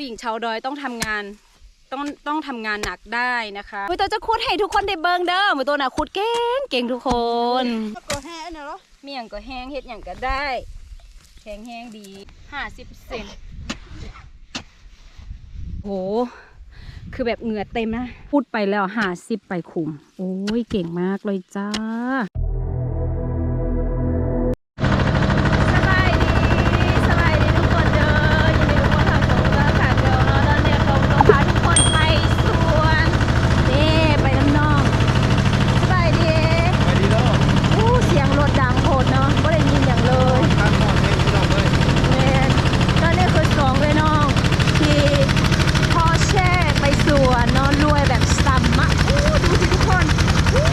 ผู้หญิงชาวดอยต้องทำงานต้องต้องทำงานหนักได้นะคะมือตัวจะคุดให้ทุกคนได้เบิ่งเด้อมือตัวน่ะคุดเก่งเก่งทุกคนถ้าตัวแห้เนี่ยเหรอเมี่ยงก็แห้งเฮ็ดอย่างก็ได้แข็งแห้งดีห้าสิบเซนโห คือแบบเหงื่อเต็มนะ พูดไปแล้วห้าสิบไปคุม โอ้ยเก่งมากเลยจ้า สบายดี สบายดีทุกคนเด้อยินดีทุกคนทางโซเชียลค่ะเด้อเนาะตอนนี้เราต้องพาทุกคนไปสวนนี่ไปน้ำนอง สบายดี ไปดีแล้ว อู้เสียงรถดังโหดเนาะไม่ได้ยินอย่างเลย ทางหอดเพลงพี่น้องเลย แม่นตอนนี้คือสองเลยน้อง ที่พอแช่ไปสวนเนอนรวยแบบซ้ำมะอู้ดูสิทุกคนอู้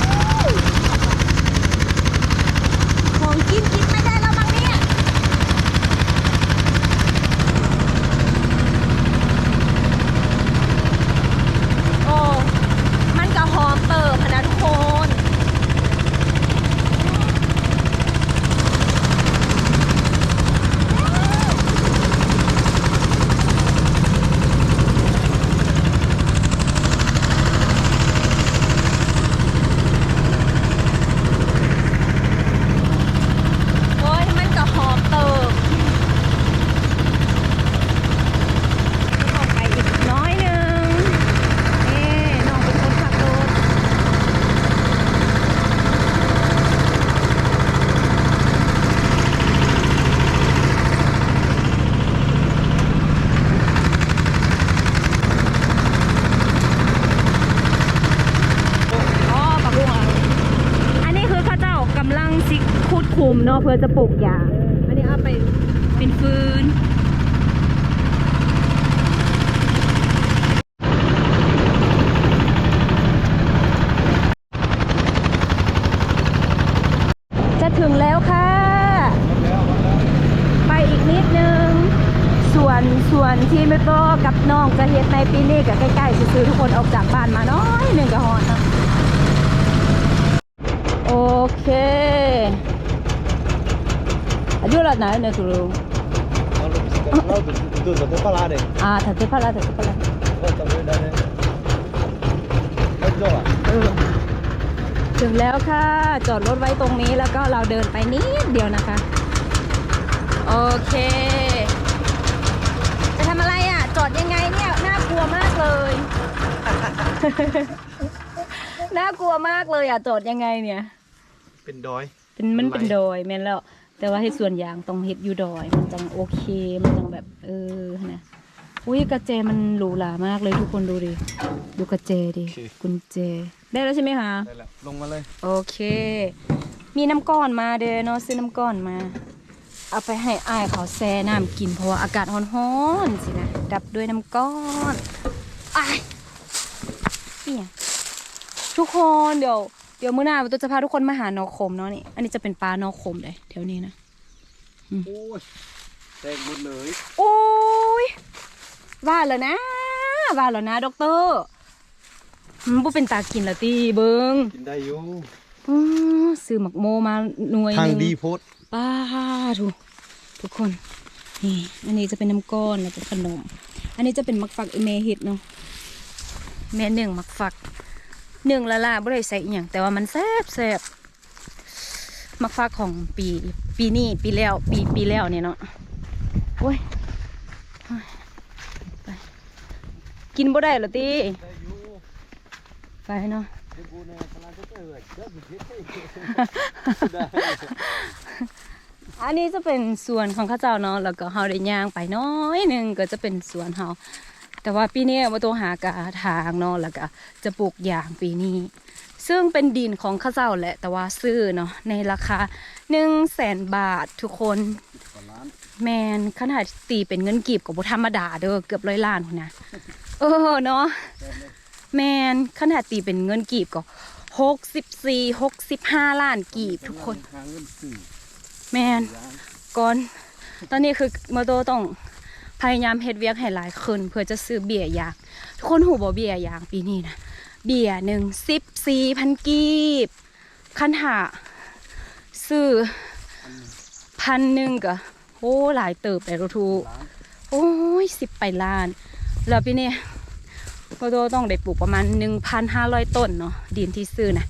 ของกินกินไม่ได้แล้วมั้งเนี่ย โอ้ มันก็หอมเติบพะนะทุกคน โอ้ยมันก็หอมเติบออกไปอีกน้อยหนึ่งนี่น้องเป็นคนขับรถอ๋อปักบุ้งอะ อันนี้คือเข้าเจ้ากำลังซิคูดคุ มเนาะเพื่อจะปลูกยาอันนี้เอาไปเป็นฟืน จะถึงแล้วค่ะ ไปอีกนิดนึง ส่วนส่วนที่ไม่โตกับน้องจะเฮ็ดในปีนี้กับใกล้ๆซื้อๆทุกคนออกจากบ้านมาน้อยหนึ่งกะฮอนเนาะ โอเคอายุละไหนเนี่ยคือ เราเราดูสมุนไพรเลย อ่าถัดเทพละถัดเทพละ ก็จำไม่ได้เลยไม่จบอะเออถึงแล้วค่ะ จอดรถไว้ตรงนี้แล้วก็เราเดินไปนิดเดียวนะคะ โอเค จะทำอะไรอะ จอดยังไงเนี่ย น่ากลัวมากเลย น่ากลัวมากเลยอะ จอดยังไงเนี่ย เป็นดอย เป็นมันเป็นดอยแม่นแล้ว แต่ว่าให้ส่วนยางต้องเฮ็ดอยู่ดอย มันจังโอเค มันจังแบบเออนะอุ้ยกระเจมันหรูหรามากเลยทุกคนดูดิ ดูกระเจดิกุญแจได้แล้วใช่ไหมคะได้แล้วลงมาเลย โอเค มีน้ำก้อนมาเด้อเนาะซื้อน้ำก้อนมา เอาไปให้อายเขาแซ่น้ำกินเพราะว่าอากาศร้อนๆสินะดับด้วยน้ำก้อนอายเนี่ยทุกคนเดี๋ยว เดี๋ยวมื้อหน้าตัวจะพาทุกคนมาหานอคมเนาะนี่ อันนี้จะเป็นปลานอคมเลยแถวนี้นะ โอ้ยแตกหมดเลย โอ้ย ว่าแล้วนะ ว่าแล้วนะด็อกเตอร์มันบ่เป็นตากินละตีเบิงกินได้อยู่อ๋อซื้อหมักโมมาหน่วยหทางนึ่งดีโพดป้าทุกทุกคน นี่ อันนี้จะเป็นน้ำก้อนแล้วก็ขนม อันนี้จะเป็นมักฟักเมเห็ดเนาะแม่หนึ่งมักฟัก หนึ่งละล่ะบ่ได้ใส่อหย่างแต่ว่ามันแซ่บแซ่บมักฟักของปีปีนี้ปีแล้ว ปีปีแล้วเนี่ยเนาะโอ้ยไปกินบ่ได้หรอตีไปเนาะอันนี้จะเป็นส่วนของข้าเจ้าเนาะแล้วก็เฮาได้ย่างไปน้อยหนึ่งก็จะเป็นสวนเฮา แต่ว่าปีนี้มาตัวหากะทางเนาะแล้วก็จะปลูกยางปีนี้ ซึ่งเป็นดินของข้าเจ้าแหละ แต่ว่าซื้อเนาะในราคาหนึ่งแสนบาททุกคนแมนขนาดตีเป็นเงินกีบกับธรรมดาเด้อเกือบร้อยล้านพุ่นนะเออเนาะแมนขนาดตีเป็นเงินกีบก็หกสิบสี่หกสิบห้าล้านกีบทุกคน แมนก่อน ตอนนี้คือมาโตต้อง ยายามเฮ็ดเวียกให้หลายขึ้นเพื่อจะซื้อเบียร์ยางทุกคนหูบ่เบียร์ยางปีนี้นะเบียร์หนึ่งสิบสี่พันกีบคันหาซื้อพันหนึ่งก็โอ้หลายเติบไปรูทูโอ้ยสิบไปล้าน แล้วปีนี้พอโตต้องได้ปลูกประมาณ1,500ต้นเนาะดินที่ซื้อนะ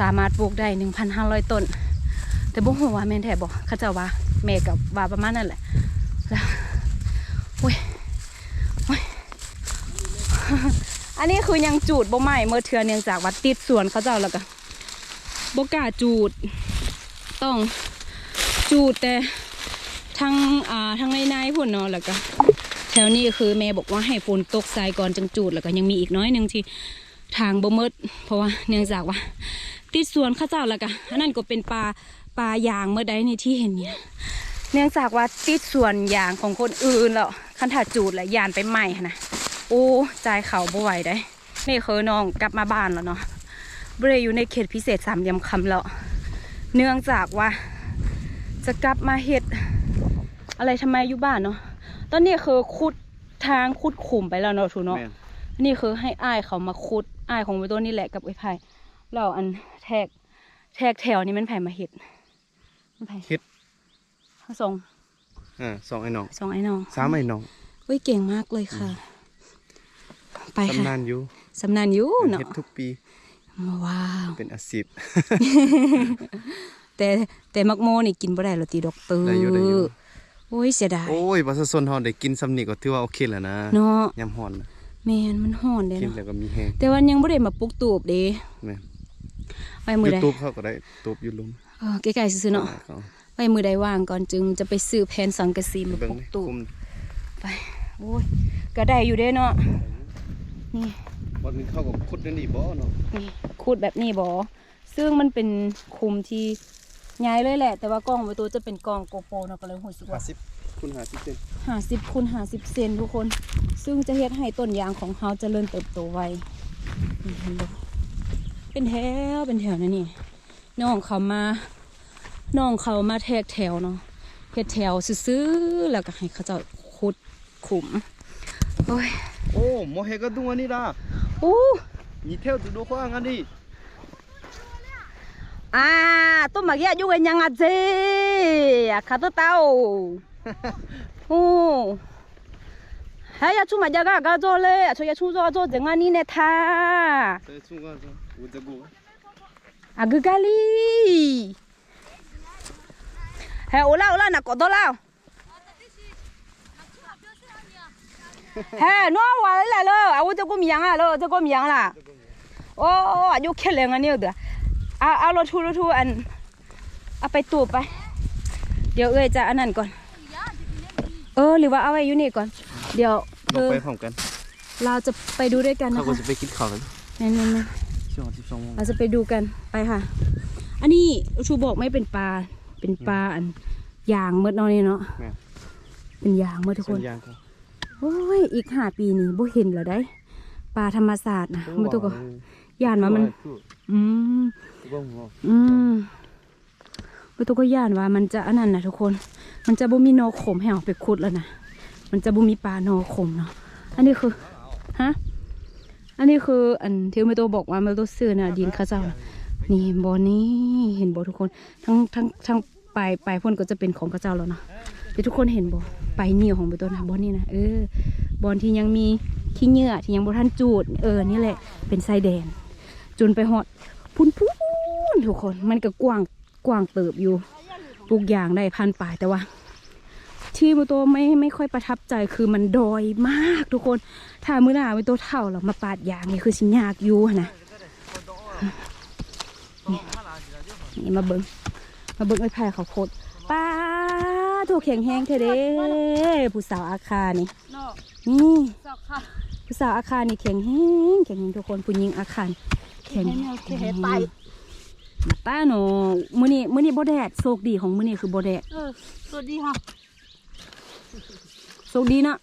สามารถปลูกได้1,500ต้น แต่บ่ฮู้ว่าแม่นแท้บ่เขาจ้าว่าแม่กับว่าประมาณนั้นแหละแล้ว อ้ยโอ้ยอันนี้คือยังจูดบ่ใหม่เมื่อเทือเนื่องจากว่าติดสวนเขาเจ้าแล้วก็บกาจูด ต้องจูดแต่ทางอ่าทางในในพุ่นเนาะแล้วก็แถวนี้คือแม่บอกว่าให้ฝนตกใส่ก่อนจังจูดแล้วก็ยังมีอีกน้อยหนึ่งที่ทางบ่มืดเพราะว่าเนื่องจากว่า ติดสวนเข้าเจ้าแล้วก็อันนั้นก็เป็นปลาปลายางเมื่อใดในที่เห็นเนี่ยเนื่องจากว่าติดสวนยางของคนอื่นแล้ว คันถ้าจูดแล้วยานไปใหม่หั้นนะโอ้ใจายเขาบ่ไหวได้นี่คือน้องกลับมาบ้านแล้วเนาะบ่ได้อยู่ในเขตพิเศษสามยำคำแล้วเนื่องจากว่า จะกลับมาเฮ็ดอะไรทำไมอยู่บ้านเนาะตอนนี้คือขุดทางขุดขุมไปแล้วเนาะทูเนาะแม่นอันนี่คือให้อ้ายเขามาขุดอ้ายของไปต้นนี่แหละกับไอ้ไผ่เราอันแทกแทกแถวนี้มันไผ่มาเห็ดมันไผ่เฮ็ดเขาส่ง อ่าสองไอ้น้องส่งไอ้น้องสามไอ้น้องเฮ้ยเก่งมากเลยค่ะ ไปตำนาค่ะนอยู่สำนานอยู่เนาะเฮ็ดทุกปีว้าวเป็นอาชีพแต่แต่มักโมนี่กินบ่ได้หรอกตีดอกเตอร์ได้อยู่ได้อยู่โอ้ยเสียดายโอ้ยประชาชนเฮาได้กินซ้ำนี่ก็ถือว่าโอเคแล้วนะเนาะยำฮ้อนนะแมนมันห่อนเด้กินเนาะแล้วก็มีแฮงแต่วันยังบ่ได้มาปลุกตูบเด้แม่นไปมือใด YouTube เขาก็ได้ตูบอยู่ลุมเออใกล้ๆซื่อๆเนาะเขา ไปมือใดว่างก่อนจึงจะไปซื้อแผ่นสังกะสีมาเบิ่งปลุกนี่ตูบคุมไปโอ้ยก็ได้อยู่เด้เนาะนี่บ่นี้เขาก็ขุดนั่นนี่บ่เนาะนี่คูดแบบนี้บอซึ่งมันเป็นคุมที่ย้ายเลยแหละ แต่ว่ากล้องประตูจะเป็นกล้องโกโปรเนาะก็เลยหูสึกว่า50คูณ50เซนหาสิบคูณหาสิบเซนทุกคน ซึ่งจะเฮ็ดให้ต้นยางของเขาเจริญเติบโตไวนี่เห็นบ่เป็นแถวเป็นแถวนะนี่น้องเขามา น้องเขามาแทกแถวเนาะเฮ็ดแถวซื้อๆแล้วก็ให้เขาเจ้าขุดขุมโอ้ยโอ้โมเฮก็ดุงอันนี้ล่ะอู้นี่เที่ยวดูดูข้างอันนี้ À, tôi mà ghé chú nhà ngà gì, à khá tôi tao. Ồ. Hay à chú mà nhà gà gà cho lê, à chú nhà chú cho cho tiếng anh nè tha. ใส่ซุงก็จะ อุจกู À cứ gà li. Hay ô la ô la nè có đó lao. Hay nó qua lại lại lơ, à ô cho cô miếng à lơ, cho cô miếng là. Ô ô à chú khét lên anh yêu được. เอาเอารถทูรถทูอันเอาไปตูบไป เดี๋ยวเอ้ยจะอันนั้นก่อน เออหรือว่าเอาไว้อยู่นี่ก่อน เดี๋ยวลเองอไปพร้อมกัน เราจะไปดูด้วยกันเขานะก็คะจะไปกินข้าวกันนั่นนั่นนั่นช่วง12โมงเราจะไปดูกันไปค่ะ อันนี้ชูบอกไม่เป็นปลา เป็นปลาอันยางเมื่อน้อยเนาะแม่เป็นยางเมื่อทุกคส่วนนยางเขาโอ้ยอีกห้าปีนี้บ่เห็นแล้วได้ปลาธรรมศาสตร์นะเมื่อทุกคนย่านว่ามัน อืมอืมประตูก็ย่านว่ามันจะอันนั้นนะทุกคน มันจะบ่มีนอขมให้เอาไปขุดแล้วนะ มันจะบ่มีปลานอขมเนาะ อันนี้คือ ฮะ อันนี้คืออันที่เมโตบอกว่าเมโตซื้อน่ะดินเข้าเจ้าน่ะ นี่บ่อนี้เห็นบ่ทุกคนทั้งทั้งทั้งปลายปลายพ่นก็จะเป็นของเข้าเจ้าแล้วเนาะเดี๋ยวทุกคนเห็นบ่ปลายเหนียวของเมโตนะบ่อนี้นะเออบอนที่ยังมีขี้เหงื่อที่ยังบ่ทันจูด เออนี่แหละเป็นไส้แดนจนไปหอดพูนพูนทุกคนมันก็กว้างกว้างเติบอยู่ปลูกอย่างได้พันป่ายแต่ว่า ที่มือโตไม่ไม่ค่อยประทับใจคือมันดอยมากทุกคน ถ้ามือหน้ามือโตเท่าเรามาปาดยางนี่คือสิยากอยู่นะ นี่นี่มาเบิงมาเบิงไอ้ไผ่เขาวโคตรป้าถูกแข็งแห้งเทเด้ผู้สาวอาคานี่นี่ผู้สาวอาคานี่แข็งแห้งแข็งแห้งทุกคนผู้หญิงอาคารแข็งแข็งป้าหนูมื้อนี้มื้อนี้บ่แดดโชคดีของมื้อนี้คือบ่แดดเออสวัสดีค่ะโชคดีเนาะ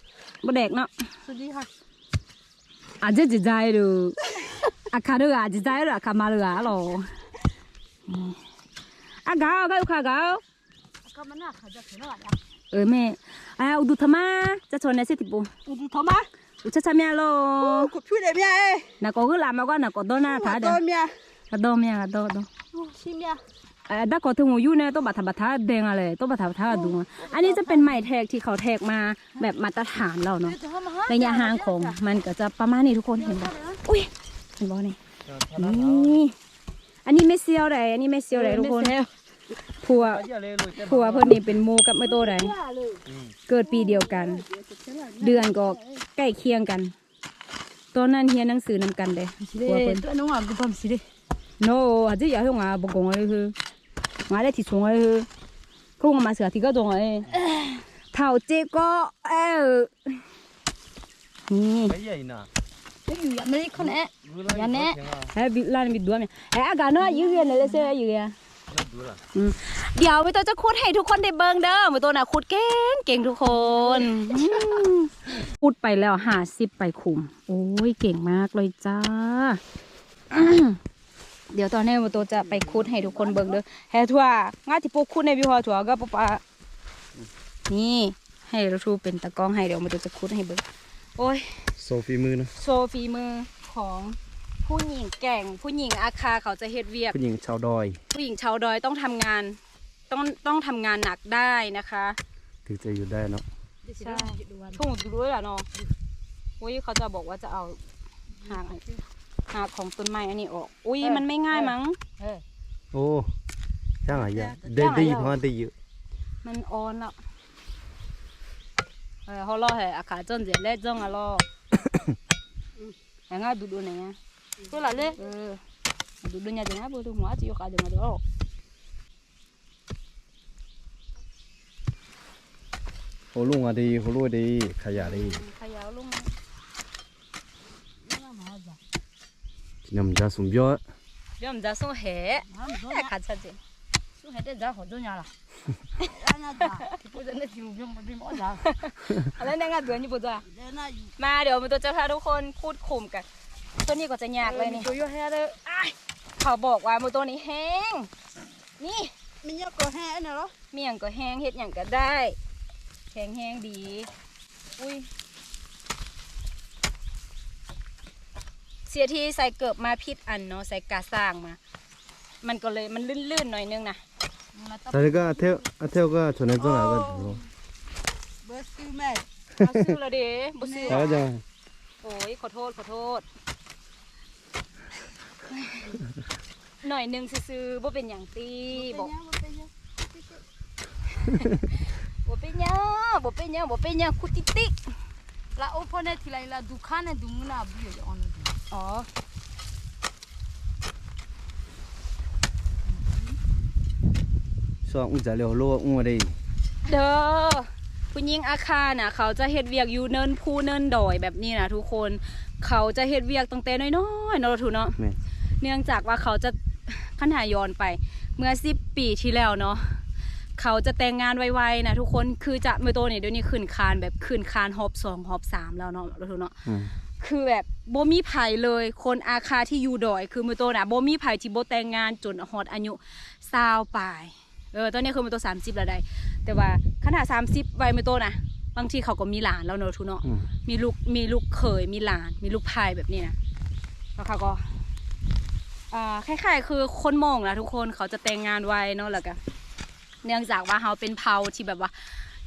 บ่แดดเนาะสวัสดีค่ะอาจจะจิใจดูอาคาดูอาจิใจดูอาคามาดูอาหรอ อากาก็ค่ะกาก็มันน่าขาจะถึงหน่อยอะเออแม่อ่าอุดุธมาจะชนในสิติปุอุดิโทมาอุชะชะเมียโลกูพูดได้ไหมเอ้นะก็คือลามาก็นะก็โดนาถาเด้ตัวเมียก็โดเมียก็โดโดชิเมียเอ่อดักก็ถึงอยู่เนี่ยต้องบัตรบัตรแดงอะไรต้องบัตรบัตรดูอะอันนี้จะเป็นไม้แทกที่เขาแทกมาแบบมาตรฐานเราเนาะระยะห่างของมันก็จะประมาณนี้ทุกคนเห็นปะอุ้ยเห็นบ่นี่นี่ อันนี้ไม่เซียวเลยอันนี้ไม่เซียวเลยทุกคนผัวผัวเพื่อนนี่เป็นโมกับไม่โตเลยเกิดปีเดียวกัน เดือนก็ใกล้เคียงกัน ตอนนั้นเฮียนหนังสือนำกันเลยผัวเพิ่นน้องอะกูทำสิเด้ no อาจจะอยากให้งาบกงอะไรคือมาได้ที่ชงอะไรคือคงมาเสือที่ก็ตรงไอ้เท่าเจ๊ก็เออนี่ไปใหญ่น่ะม่อยู่ยังไม่ได้คนแอ Yane, eh bilan bidua me. Eh agano yu ya nele se yu ya. เลยเสียยืดี๋ยวมตัวจะคุดให้ทุกคนได้เบิ่งเด้อมตัวน่ะคุดเก่งเก่งทุกคนคุดไปแล้วห้าสิบไปคุม โอ้ยเก่งมากเลยจ้า เดี๋ยวตอนนี้มตัวจะไปคุดให้ทุกคนเบิ่งเด้อแฮทัวง่าที่พวกคุดในวิวหอถั่วก็ปะปะนี่ให้เราทูเป็นตะกร้องให้เดี๋ยวมตัวจะคุดให้เบิ่งโอ้ยโซฟีมือนะโซฟีมือ ของผู้หญิงแกร่ง ผู้หญิงอาคาเขาจะเฮ็ดเวียก ผู้หญิงชาวดอย ผู้หญิงชาวดอยต้องทำงาน ต้องต้องทำงานหนักได้นะคะ ถึงจะอยู่ได้เนาะใช่ทุ่งดูด้วยล่ะเนาะอุ้ยเขาจะบอกว่าจะเอาหากหากของต้นไม้อันนี้ออก อุ้ยมันไม่ง่ายมั้งโอ้ช่างอะไรยะได้ได้ยินพอได้เยอะมันอ่อนแล้วเออเขาล่อให้อาคาจนเจ็ดเล็ดจ้องอะล่อ อย่างงั้นดูดูไหนไงตัวละเลยเออดูดูเนี่ยจังงั้นดูหัวจิโยกาจัง 还得咱好多年了。俺家家，不是那听不听不听我家。 อะไรเนี่ยงานเดือนอยู่ปุ๊จ้ะ 那有， มาเดี๋ยวมันตัวจะพาทุกคนพูดคุมกัน ตัวนี้ก็จะยากเลยนี่ 就要喊的， เขาบอกว่ามือตัวนี้แห้ง นี่ 明年搞喊那了。 เมี่ยงก็แห้งเฮ็ดอย่างก็ได้แข็งแห้งดี อุ้ย เสียที่ใส่เกิบมาพิษอันเนาะใส่กาสร้างมา มันก็เลยมันลื่นๆหน่อยนึงนะ ทะเ자ก็아테 오, 아테오가 전해서 나가지 고. 버스 맨. เอาซื้อและเด้บ่ซื้อ 나가 자. โอ้ยขอโทษขอโทษ หน่อยหนึงซื้อๆบ่เป็นอย่างตีบอกบ่เป็นยังบ่เป็นยังบ่เป็นยังคุติติ La opone ti la la dukane dumuna abuye on. อ๋อ สองอุ้งจะเร็วโลอุ้งอะไรเด้อผู้หญิงอาคาน่ะ เขาจะเฮ็ดเวียกอยู่เนินภูเนินดอยแบบนี้นะทุกคน เขาจะเฮ็ดเวียกตั้งแต่น้อยๆเนาะทุกเนาะแม่เนื่องจากว่าเขาจะขันหาย้อนไป เมื่อสิบปีที่แล้วเนาะเขาจะแต่งงานไวๆนะทุกคนคือจะเมื่อโตเนี่ยเดี๋ยวนี้ขึ้นคานแบบขึ้นคานฮอบสองฮอบสามแล้วเนาะทุกเนาะอืมคือแบบโบมีไผ่เลย คนอาคาที่อยู่ดอย คือมือโตนะโบมีไผ่ที่โบแต่งงานจนฮอดอายุสาวปลาย เออตอนนี้คือมือโตสามสิบแล้วได้ แต่ว่าขนาดสามสิบวัยมือโตนะบางทีเขาก็มีหลานแล้วเนาะทุกเนาะอืมมีลูกมีลูกเขยมีหลาน มีลูกพายแบบนี้นะแล้วเขาก็อ่าคล้ายๆ คือคนมองนะทุกคนเขาจะแต่งงานไวเนาะแล้วก็เนื่องจากว่าเขาเป็นเผ่าที่แบบว่า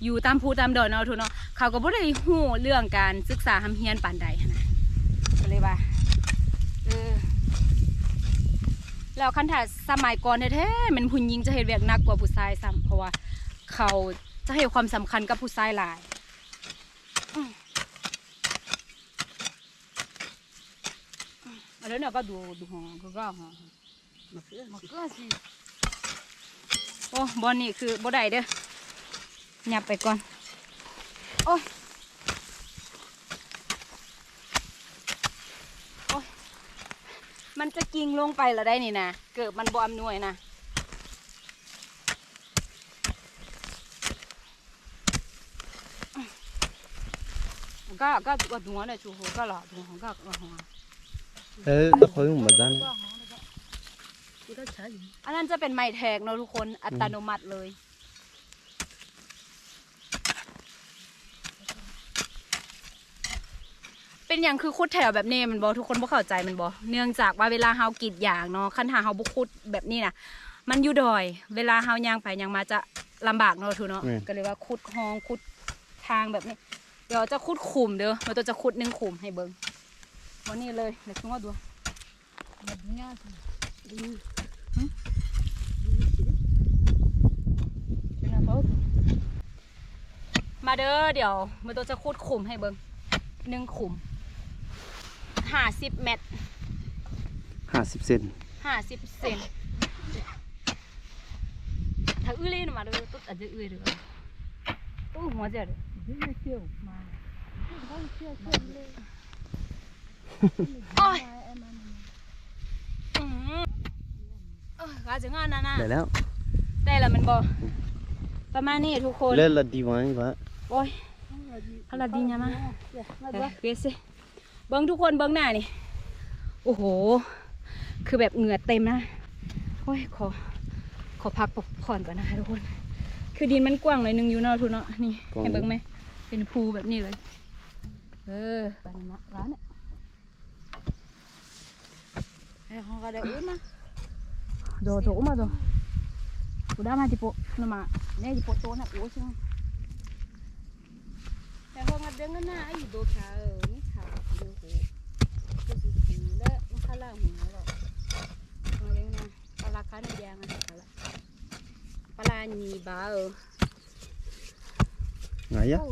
อยู่ตามภูตามดอยเนาะทุกเนาะเขาก็บ่ได้ฮู้เรื่องการศึกษาทำเฮียนปานใดหั้นนะก็เลยว่าเออ แล้วคันถ้าสมัยก่อนแท้ๆมันผู้หญิงจะเฮ็ดเวียกหนักกว่าผู้ชายซ้ำเพราะว่า เขาจะให้ความสำคัญกับผู้ชายหลายอันนี้ก็ดูดูหองก็ก็หอง Ma que si. โอ้บอลนี่คือบ่ได้เด้อหยับไปก่อน โอ้ย โอ้ย มันจะกิ่งลงไปละได้นี่นะ เกิดมันบวมหน่วยนะก็ก็ตัวดัวเนี่ยชูหัวก็หล่อดัวหัวก็หล่อหัวเออก็เพิ่งนาดันอันนั้นจะเป็นไม้แทกเนาะทุกคนอัตโนมัติเลย เป็นอย่างคือคุดแถวแบบนี้มันบอทุกคนบ่เข้าใจมันบอเนื่องจากว่าเวลาเฮากรีดยางเนาะคันหาเฮาบุคุดแบบนี้นะมันอยู่ดอย เวลาเฮายางไปยางมาจะลำบากเนาะทุเนาะก็เลยว่าคุดห้องคุดทางแบบนี้ เดี๋ยวจะคุดขุมเด้อตัวจะคุดหนึ่งขุมให้เบิ้งวันนี้เลยเดี๋ยวคุณว่าดู มาเด้อเดี๋ยวมาตัวจะคุดขุมให้เบิงหนึ่งขุม ห้าสิบเมตรห้าสิบเซนห้าสิบเซนถ้าอื้อเล่นมาดูตุ๊ดอาจจะอื้อหรืออู้หัวเจ็ดเชี่ยวมาเชี่เชี่ยวเลยโอ้ยเออกาจะงานนะนะได้แล้ว ได้แล้วมันบอประมาณนี้ทุกคนเล่นละดีไหมวะโอ้ยพละดีเนี่ยมาเฮ้ยเกส เบิ้งทุกคนเบิ้งหน้านี่ โอ้โห คือแบบเหงื่อเต็มนะ โอ้ยขอ ขอพักผ่อนก่อนนะคะทุกคน คือดินมันกว้างเลยนึงอยู่เนาะทุนเนาะ นี่เห็นเบิ้งไหม เป็นภูแบบนี้เลย เออร้านเนี่ยนก็ได้อุ้มนะโดโดมาโดกูได้มาจิโปนมาเนี่ยจิโปโตนะโอ้ใช่ไหม Jag har den här i då kan แล้วมันข้าล่างหูหรอกมาเลี้ยงนะปลาคันยางอะปลาปลาหนีบ้าเออไงยะโอ้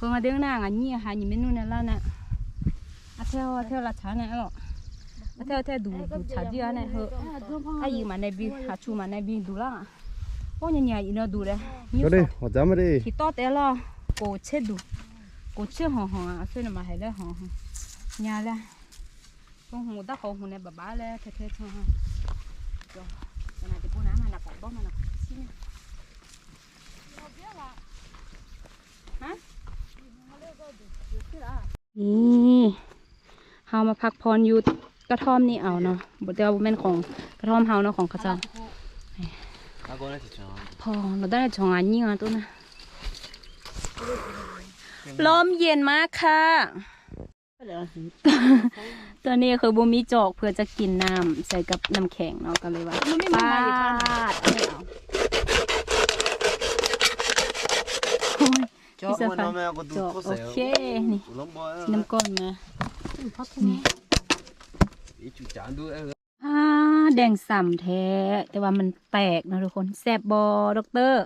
không mà đứng nào anh nhỉ hai nhìn bên nè là nè. À theo à theo là chả nè lo à theo theo đủ đủ chả đi nè hả, ai gì mà nè bi à chú mà nè bi đủ lắm ôi nhà nhà gì nó đủ đấy. Nhiều đi họ dám đi thì to té lo. Cổ chết đủ. Cổ chết hòn hòn à xưa mà hay là hòn hòn nhà là con hùng đã hòn hùng này bà bá là thế thế thôi ha. Rồi. Cái này thì bố nám mà là bỏ bó mà là นี่เฮามาพักพรอยู่กระท่อมนี่เอาเนาะบ่แต่ว่าบ่แม่นของกระท่อมเฮาเนาะของเขาเจ้าอากูน่าจะจองพอเราได้จองอันนี้อะตัวนะลมเย็นมากค่ะตัวนี้คือบ่มีจอกเพื่อจะกินน้ำใส่กับน้ำแข็งเนาะก็เลยว่ามันไม่มีปามาอยู่ข้างในดเอาไม่เอาโอ้ย จอก พี่มันสะพานทำไมกูดูจอกก็โอใส่เคนี่กูลองบอกน้ำก้อนมานี่อีจุจานดูเอออ่าแดงส่ำแท้แต่ว่ามันแตกนะทุกคนแซบบอด็อกเตอร์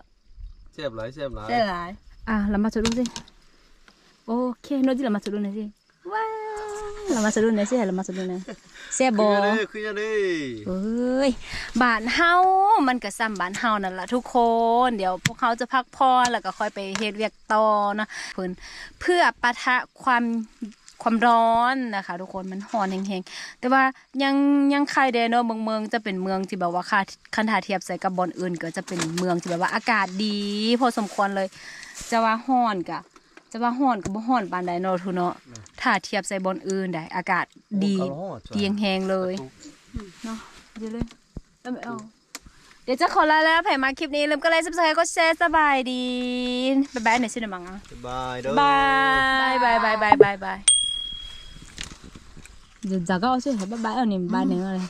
เสียบหลายเสียบหลาย제 라. อะเรามาสะดุ้งสิโอเคโนจิเรามาสะดุ้งหน่อยสิว้าว เรามาสะดุ้งหน่อยสิเรามาสะดุ้งหน่อยแซ่บบอขึ้นเลยขึ้นเลยเอ้ยบ้านเฮามันก็ซ้ำบ้านเฮานั่นละทุกคน เดี๋ยวพวกเขาจะพักผ่อนแล้วก็ค่อยไปเฮ็ดเวียกต่อเนาะเพิ่นเพื่อปะทะความความร้อนนะคะ ทุกคนมันร้อนแห้งๆ แต่ว่ายังยังใครเดเนาะเมืองเมืองจะเป็นเมืองที่แบบว่าค่าคันถ้าเทียบใส่กับบอนอื่น ก็จะเป็นเมืองที่แบบว่าอากาศดี พอสมควรเลยจะว่าร้อนกะ จะว่าร้อนก็บ่ร้อนปานใดเนาะทุกเนาะถ้าเทียบใส่บอนอื่นได้อากาศดีดีแห้งๆเลยเนาะเดี๋ยวเลยแล้วไม่เอาเดี๋ยวจะขอลาแล้วใครมาคลิปนี้ลืมก็ไลค์ซับสไครต์ก็แชร์สบายดีบ๊ายบายหน่อยสิเดี๋ยวมังอะบายเด้อบายบายบายบายบายบายเดี๋ยวจะก็เอาสิบ๊ายบายเอาหนึ่งบายหนึ่งอะไร